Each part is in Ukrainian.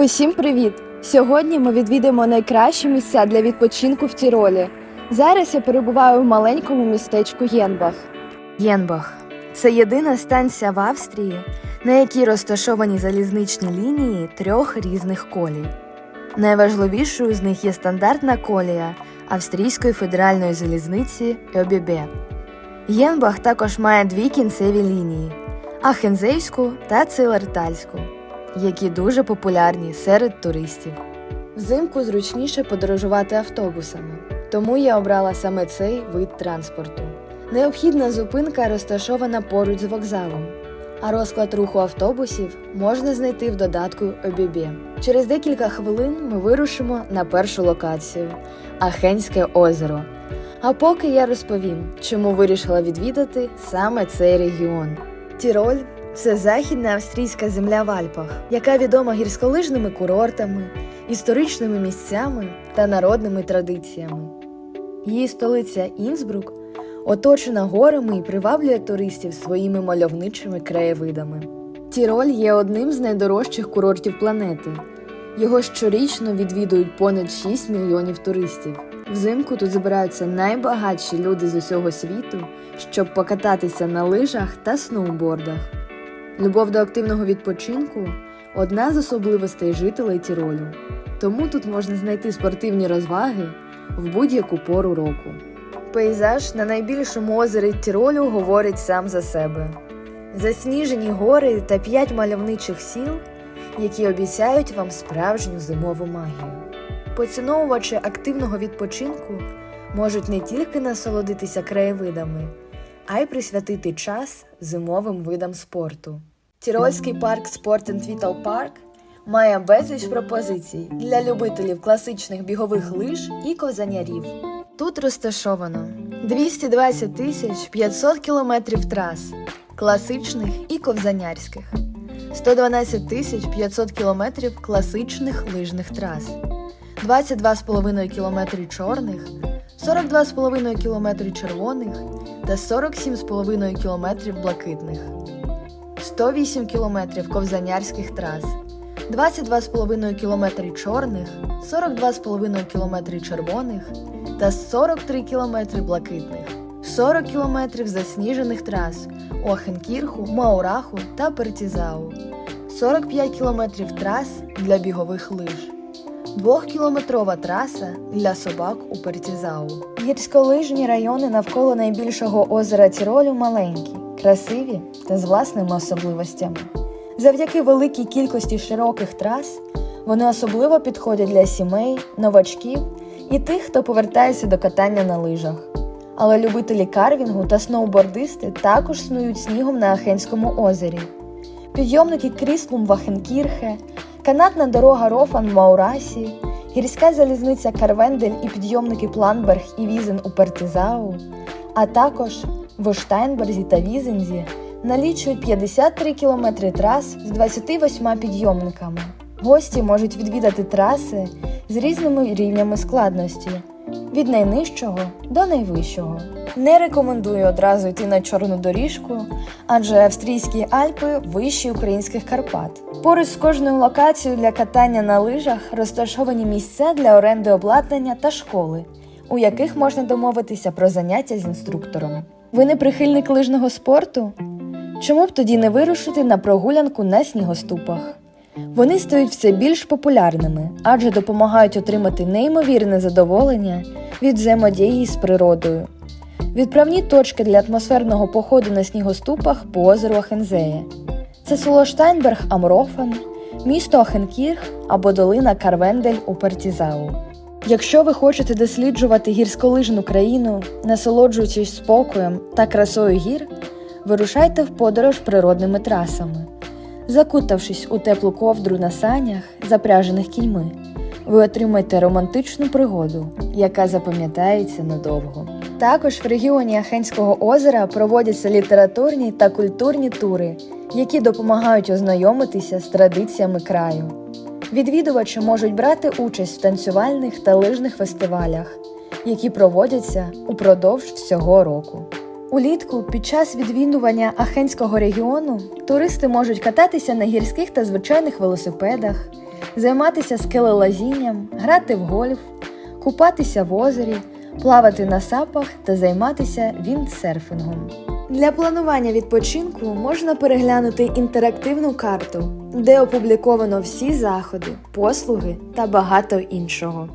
Усім привіт! Сьогодні ми відвідаємо найкращі місця для відпочинку в Тіролі. Зараз я перебуваю в маленькому містечку Єнбах. Єнбах це єдина станція в Австрії, на якій розташовані залізничні лінії трьох різних колій. Найважливішою з них є стандартна колія Австрійської федеральної залізниці ОББ. Єнбах також має дві кінцеві лінії Ахензейську та Цилертальську, які дуже популярні серед туристів. Взимку зручніше подорожувати автобусами, тому я обрала саме цей вид транспорту. Необхідна зупинка розташована поруч з вокзалом, а розклад руху автобусів можна знайти в додатку ОББ. Через декілька хвилин ми вирушимо на першу локацію Ахенське озеро. А поки я розповім, чому вирішила відвідати саме цей регіон. Тіроль це західна австрійська земля в Альпах, яка відома гірськолижними курортами, історичними місцями та народними традиціями. Її столиця Інсбрук оточена горами і приваблює туристів своїми мальовничими краєвидами. Тіроль є одним з найдорожчих курортів планети. Його щорічно відвідують понад 6 мільйонів туристів. Взимку тут збираються найбагатші люди з усього світу, щоб покататися на лижах та сноубордах. Любов до активного відпочинку одна з особливостей жителей Тіролю. Тому тут можна знайти спортивні розваги в будь-яку пору року. Пейзаж на найбільшому озері Тіролю говорить сам за себе. Засніжені гори та п'ять мальовничих сіл, які обіцяють вам справжню зимову магію. Поціновувачі активного відпочинку можуть не тільки насолодитися краєвидами, а й присвятити час зимовим видам спорту. Тірольський парк Sport Vital Park має безліч пропозицій для любителів класичних бігових лиж і козанярів. Тут розташовано 220 тисяч 500 кілометрів трас, класичних і ковзанярських, 112 тисяч 500 кілометрів класичних лижних трас, 22,5 кілометри чорних, 42,5 кілометри червоних та 47,5 кілометрів блакитних, 108 кілометрів ковзанярських трас, 22,5 кілометри чорних, 42,5 кілометри червоних та 43 кілометри блакитних, 40 кілометрів засніжених трас Охенкірху, Маураху та Пертізау, 45 кілометрів трас для бігових лиж, двохкілометрова траса для собак у Пертізау. Гірськолижні райони навколо найбільшого озера Тіролю маленькі, красиві та з власними особливостями. Завдяки великій кількості широких трас вони особливо підходять для сімей, новачків і тих, хто повертається до катання на лижах. Але любителі карвінгу та сноубордисти також снують снігом на Ахенському озері. Підйомники Кріслум Вахенкірхе, канатна дорога Рофан в Маурасі, гірська залізниця Карвендель і підйомники Планберг і Візен у Пертізау, а також в Штайнберзі та Візензі налічують 53 кілометри трас з 28 підйомниками. Гості можуть відвідати траси з різними рівнями складності від найнижчого до найвищого. Не рекомендую одразу йти на чорну доріжку, адже австрійські Альпи вищі українських Карпат. Поруч з кожною локацією для катання на лижах розташовані місця для оренди обладнання та школи, у яких можна домовитися про заняття з інструктором. Ви не прихильник лижного спорту? Чому б тоді не вирушити на прогулянку на снігоступах? Вони стають все більш популярними, адже допомагають отримати неймовірне задоволення від взаємодії з природою. Відправні точки для атмосферного походу на снігоступах по озеру Ахензеє. Це село Штайнберг Амрофен, місто Ахенкірх або долина Карвендель у Партізау. Якщо ви хочете досліджувати гірськолижну країну, насолоджуючись спокоєм та красою гір, вирушайте в подорож природними трасами. Закутавшись у теплу ковдру на санях, запряжених кіньми, ви отримаєте романтичну пригоду, яка запам'ятається надовго. Також в регіоні Ахенського озера проводяться літературні та культурні тури, які допомагають ознайомитися з традиціями краю. Відвідувачі можуть брати участь в танцювальних та лижних фестивалях, які проводяться упродовж всього року. Улітку під час відвідування Ахенського регіону туристи можуть кататися на гірських та звичайних велосипедах, займатися скелелазінням, грати в гольф, купатися в озері, плавати на сапах та займатися віндсерфінгом. Для планування відпочинку можна переглянути інтерактивну карту, де опубліковано всі заходи, послуги та багато іншого.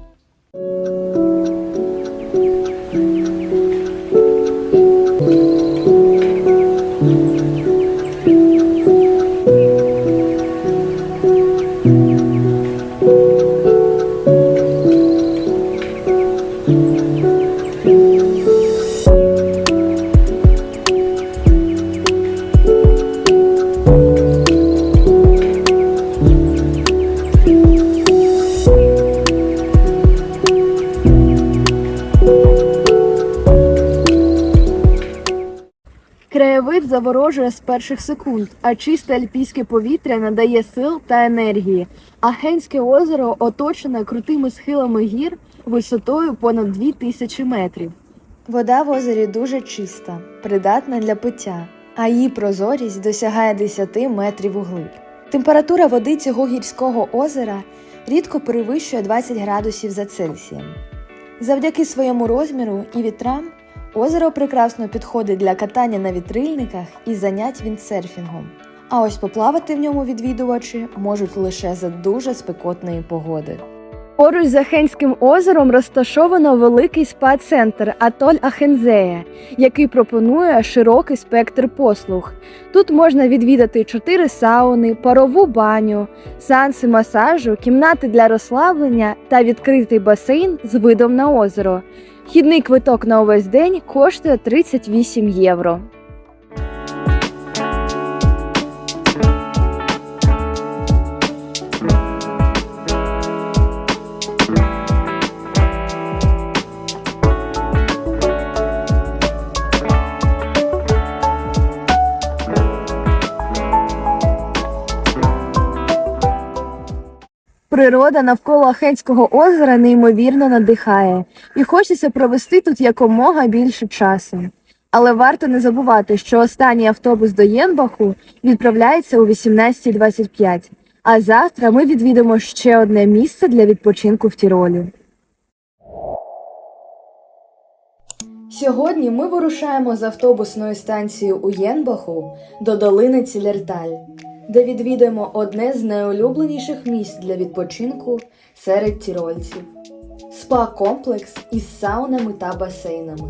Краєвид заворожує з перших секунд, а чисте альпійське повітря надає сил та енергії. А Генське озеро оточене крутими схилами гір висотою понад 2000 метрів. Вода в озері дуже чиста, придатна для пиття, а її прозорість досягає 10 метрів углиб. Температура води цього гірського озера рідко перевищує 20 градусів за Цельсієм. Завдяки своєму розміру і вітрам озеро прекрасно підходить для катання на вітрильниках і занять віндсерфінгом. А ось поплавати в ньому відвідувачі можуть лише за дуже спекотної погоди. Поруч з Ахенським озером розташовано великий спа-центр Атоль Ахензея, який пропонує широкий спектр послуг. Тут можна відвідати чотири сауни, парову баню, сеанси масажу, кімнати для розслаблення та відкритий басейн з видом на озеро. Вхідний квиток на увесь день коштує 38 євро. Природа навколо Ахенського озера неймовірно надихає, і хочеться провести тут якомога більше часу. Але варто не забувати, що останній автобус до Єнбаху відправляється о 18.25, а завтра ми відвідимо ще одне місце для відпочинку в Тіролі. Сьогодні ми вирушаємо з автобусної станції у Єнбаху до долини Цілерталь, де відвідаємо одне з найулюбленіших місць для відпочинку серед тірольців спа-комплекс із саунами та басейнами.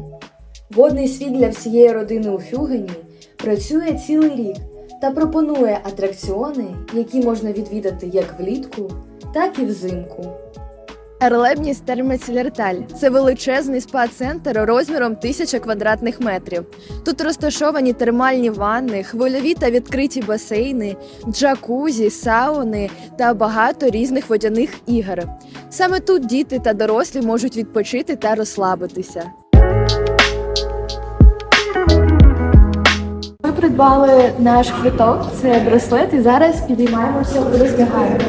Водний світ для всієї родини у Фюгені працює цілий рік та пропонує атракціони, які можна відвідати як влітку, так і взимку. Ерлебніс Термецілерталь це величезний спа-центр розміром 1000 квадратних метрів. Тут розташовані термальні ванни, хвильові та відкриті басейни, джакузі, сауни та багато різних водяних ігор. Саме тут діти та дорослі можуть відпочити та розслабитися. Ми придбали наш квиток, це браслет, і зараз підіймаємося в роздягальню.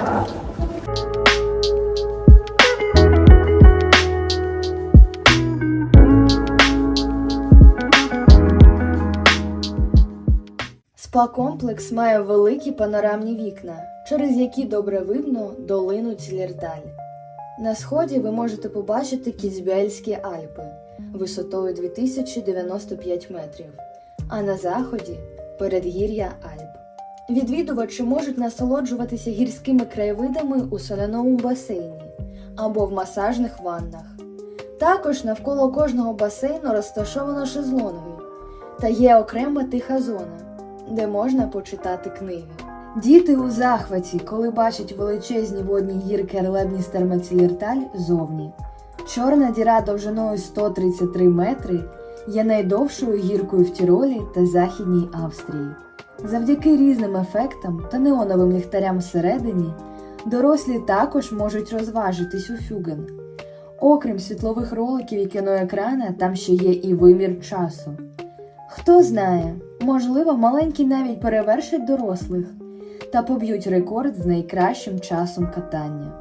Спа-комплекс має великі панорамні вікна, через які добре видно долину Цілерталь. На сході ви можете побачити Кізбельські Альпи висотою 2095 метрів, а на заході передгір'я Альп. Відвідувачі можуть насолоджуватися гірськими краєвидами у соляному басейні або в масажних ваннах. Також навколо кожного басейну розташовано шезлонги та є окрема тиха зона, де можна почитати книги. Діти у захваті, коли бачать величезні водні гірки Ерлебніс Термацілірталь зовні. Чорна діра довжиною 133 метри є найдовшою гіркою в Тіролі та Західній Австрії. Завдяки різним ефектам та неоновим ліхтарям всередині, дорослі також можуть розважитись у фюген. Окрім світлових роликів і кіноекрана, там ще є і вимір часу. Хто знає, можливо, маленькі навіть перевершать дорослих та поб'ють рекорд з найкращим часом катання.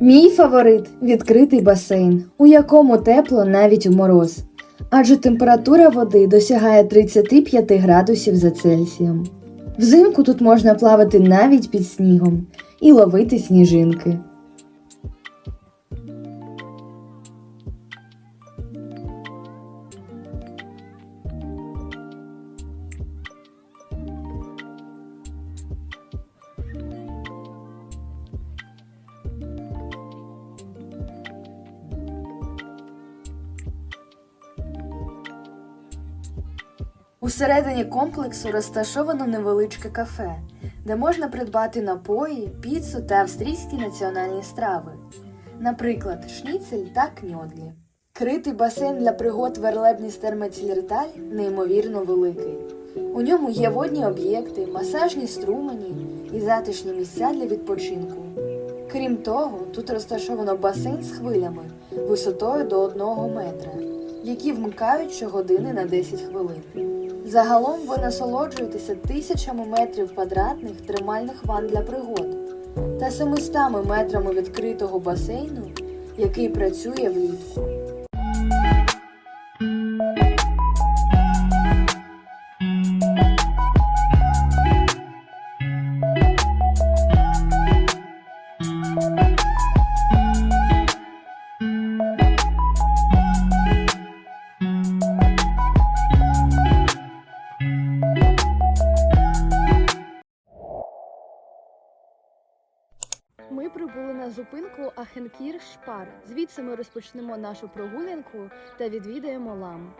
Мій фаворит відкритий басейн, у якому тепло навіть у мороз, адже температура води досягає 35 градусів за Цельсієм. Взимку тут можна плавати навіть під снігом, і ловити сніжинки. Усередині комплексу розташовано невеличке кафе, де можна придбати напої, піцу та австрійські національні страви, наприклад, шніцель та кньодлі. Критий басейн для пригод верлебні Верлебністермецлірталь неймовірно великий. У ньому є водні об'єкти, масажні струмені і затишні місця для відпочинку. Крім того, тут розташовано басейн з хвилями висотою до 1 метра, які вмикають щогодини на 10 хвилин. Загалом ви насолоджуєтеся тисячами метрів квадратних тримальних ванн для пригод та 700 метрами відкритого басейну, який працює влітку. Ахенкір Звідси ми розпочнемо нашу прогулянку та відвідаємо лам.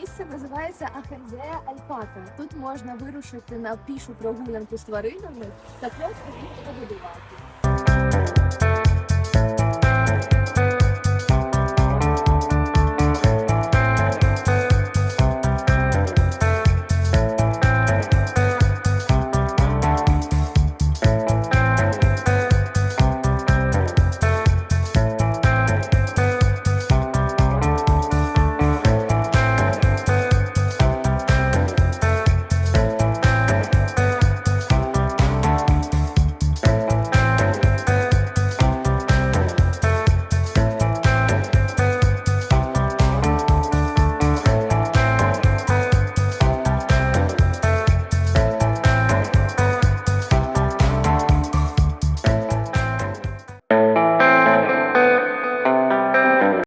Місце називається Ахензея Альпака. Тут можна вирушити на пішу прогулянку з тваринами та просто їх погодувати.